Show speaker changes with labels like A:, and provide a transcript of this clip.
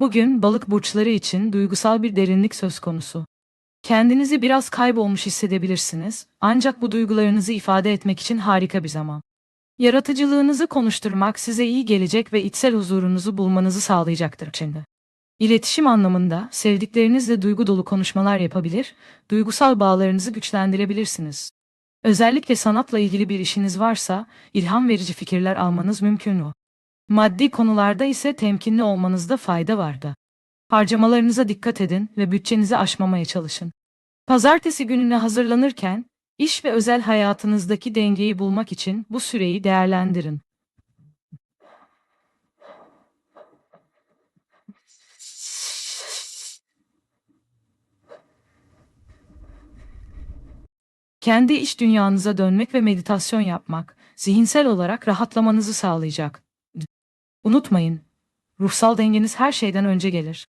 A: Bugün balık burçları için duygusal bir derinlik söz konusu. Kendinizi biraz kaybolmuş hissedebilirsiniz, ancak bu duygularınızı ifade etmek için harika bir zaman. Yaratıcılığınızı konuşturmak size iyi gelecek ve içsel huzurunuzu bulmanızı sağlayacaktır şimdi. İletişim anlamında sevdiklerinizle duygu dolu konuşmalar yapabilir, duygusal bağlarınızı güçlendirebilirsiniz. Özellikle sanatla ilgili bir işiniz varsa ilham verici fikirler almanız mümkün mü? Maddi konularda ise temkinli olmanızda fayda vardı. Harcamalarınıza dikkat edin ve bütçenizi aşmamaya çalışın. Pazartesi gününe hazırlanırken iş ve özel hayatınızdaki dengeyi bulmak için bu süreyi değerlendirin. Kendi iç dünyanıza dönmek ve meditasyon yapmak, zihinsel olarak rahatlamanızı sağlayacak. Unutmayın, ruhsal dengeniz her şeyden önce gelir.